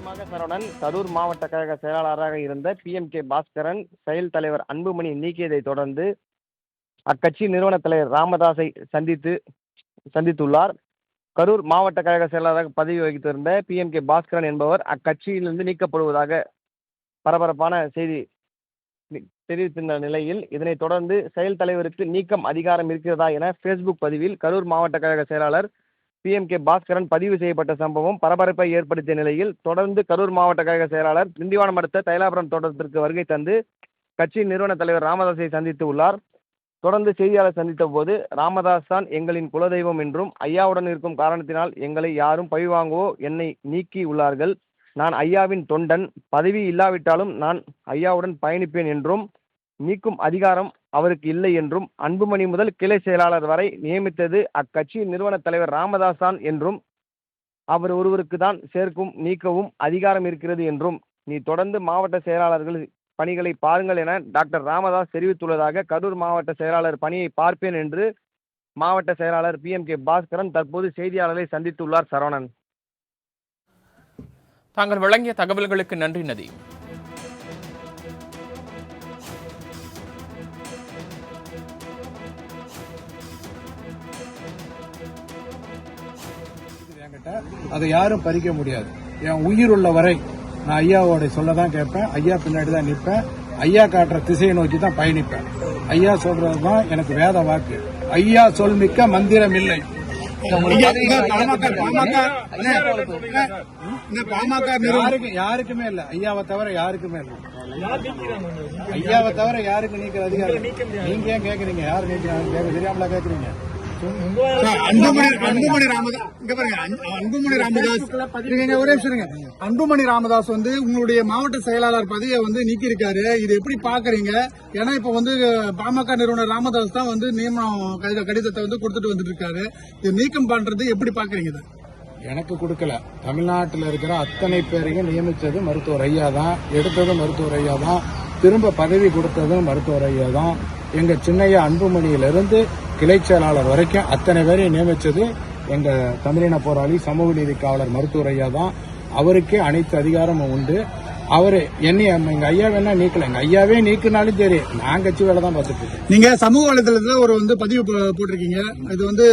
நிச்சயமாக சரவணன் கரூர் மாவட்ட கழக செயலாளராக இருந்த பிஎம்கே பாஸ்கரன் செயல் தலைவர் அன்புமணி நீக்கியதை தொடர்ந்து அக்கட்சி நிறுவன தலைவர் ராமதாஸை சந்தித்து சந்தித்துள்ளார். கரூர் மாவட்ட கழக செயலாளராக பதவி வகித்திருந்த பிஎம்கே பாஸ்கரன் என்பவர் அக்கட்சியிலிருந்து நீக்கப்படுவதாக பரபரப்பான செய்தி தெரிவித்திருந்த நிலையில் இதனைத் தொடர்ந்து செயல் தலைவருக்கு நீக்கம் அதிகாரம் இருக்கிறதா என ஃபேஸ்புக் பதிவில் கரூர் மாவட்ட கழக செயலாளர் பிஎம்கே பாஸ்கரன் பதிவு செய்யப்பட்ட சம்பவம் பரபரப்பை ஏற்படுத்திய நிலையில் தொடர்ந்து கரூர் மாவட்ட கழக செயலாளர் திண்டிவனம் அடுத்த தைலாபுரம் தோட்டத்திற்கு வருகை தந்து கட்சியின் நிறுவன தலைவர் ராமதாஸை சந்தித்து உள்ளார். தொடர்ந்து செய்தியாளர் சந்தித்த போது ராமதாஸ் தான் எங்களின் குலதெய்வம் என்றும் ஐயாவுடன் இருக்கும் காரணத்தினால் எங்களை யாரும் பழிவாங்கவோ என்னை நீக்கி உள்ளார்கள். நான் ஐயாவின் தொண்டன் பதவி இல்லாவிட்டாலும் நான் ஐயாவுடன் பயணிப்பேன் என்றும் நீக்கும் அதிகாரம் அவருக்கு இல்லை என்றும் அன்புமணி முதல் கிளை செயலாளர் வரை நியமித்தது அக்கட்சியின் நிறுவன தலைவர் ராமதாஸ் தான் என்றும் அவர் ஒருவருக்கு தான் சேர்க்கும் நீக்கவும் அதிகாரம் இருக்கிறது என்றும். நீ தொடர்ந்து மாவட்ட செயலாளர்கள் பணிகளை பாருங்கள் என டாக்டர் ராமதாஸ் தெரிவித்துள்ளதாக கரூர் மாவட்ட செயலாளர் பணியை பார்ப்பேன் என்று மாவட்ட செயலாளர் பிஎம்கே பாஸ்கரன் தற்போது செய்தியாளர்களை சந்தித்துள்ளார் சரவணன். தாங்கள் வழங்கிய தகவல்களுக்கு நன்றி நதி. அதை யாரும் பறிக்க முடியாது என் உயிர் உள்ள வரை நான் ஐயாவோட சொல்ல தான் கேட்பேன் ஐயா பின்னாடி தான் நிற்பேன் ஐயா காட்டுற திசையை நோக்கி தான் பயணிப்பேன் ஐயா சொல்றது தான் எனக்கு வேத வாக்கு ஐயா சொல் மிக்க மந்திரம் இல்லை யாருக்குமே இல்ல ஐயாவை தவிர யாருக்குமே இல்ல ஐயாவை தவிர யாருக்கு நீக்கிற அதிகாரம் நீங்க ஏன் கேக்குறீங்க யாரு நீக்கிறாங்க கேட்க தெரியாமலா கேக்குறீங்க அன்புமணி அன்புமணி ராமதாஸ் இங்க பாருங்க அன்புமணி ராமதாஸ். இருங்க, ஒரே நிமிஷம் அன்புமணி ராமதாஸ் வந்து உங்களுடைய மாவட்ட செயலாளர் பதவியை வந்து நீக்கி இருக்காரு இது எப்படி பாக்குறீங்க? ஏன்னா இப்ப வந்து பாமக நிறுவனர் ராமதாஸ் தான் வந்து நியமனம் கடித- கடிதத்தை வந்து கொடுத்துட்டு வந்துட்டு இருக்காரு இது நீக்கம் பண்றது எப்படி பாக்குறீங்க எனக்கு கொடுக்கல. தமிழ்நாட்டில் இருக்கிற அத்தனை பேரையும் நியமித்தது மருத்துவர் ஐயா தான். எடுத்ததும் மருத்துவர் ஐயா தான். திரும்ப பதவி கொடுத்ததும் மருத்துவர் ஐயா தான். எங்க சின்னையா அன்புமணியிலிருந்து கிளை செயலாளர் வரைக்கும் அத்தனை பேரையும் நியமித்தது எங்க தமிழின போராளி சமூக நீதி காவலர் மருத்துவர் ஐயா தான். அவருக்கே அனைத்து அதிகாரமும் உண்டு. அவரு என்னை எங்க ஐயா வேணா நீக்கல. எங்க ஐயாவே நீக்கினாலும் சரி நான் கட்சி வேலை தான் பார்த்துட்டு இருக்கேன். நீங்க சமூக வலைதளத்துல ஒரு வந்து பதிவு போட்டிருக்கீங்க. இது வந்து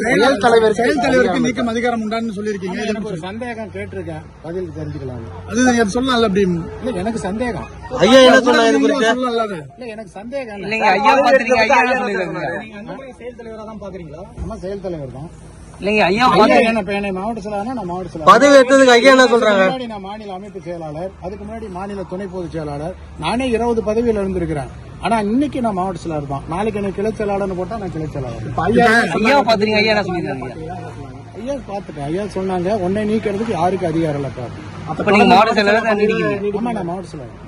செயல் தலைவர் செயல் தலைவருக்கு நீக்கம் அதிகாரம் உண்டான்னு சொல்லியிருக்கீங்க. இது எனக்கு ஒரு சந்தேகம் கேட்டிருக்கேன். பதில் தெரிஞ்சுக்கலாம்? அது நீங்க சொல்லலாம்ல அப்படி. இல்ல எனக்கு சந்தேகம். ஐயா என்ன சொன்னாரு. இல்ல எனக்கு சந்தேகம் இல்ல. இல்லைங்க ஐயா பாத்துறீங்க ஐயா செயல் தலைவர் தான் ஐயா ஐயா என்ன இப்ப என்னை மாவட்ட செயலாளர் நான் மாவட்ட செயலாளர்? பதவி எடுத்ததுக்கு ஐயா என்ன சொல்றாங்க? முன்னாடி நான் மாநில அமைப்பு செயலாளர் அதுக்கு முன்னாடி மாநில துணை பொதுச் செயலாளர். நானே இருபது பதவியில் இருந்திருக்கிறேன். ஆனா இன்னைக்கு நான் மாவட்ட செயலாளர் தான். நாளைக்கு எனக்கு கிளை செயலாளர்னு போட்டா நான் கிளை செயலாளர். ஐயா பாத்துறீங்க ஐயா என்ன சொல்லிருக்காங்க ஐயா பாத்துட்டேன். ஐயா சொன்னாங்க உன்னை நீக்கிறதுக்கு யாருக்கு அதிகாரம் இல்ல அப்ப நீங்க மாவட்ட செயலாளர் ஆமா நான் மாவட்ட செயலாளர்.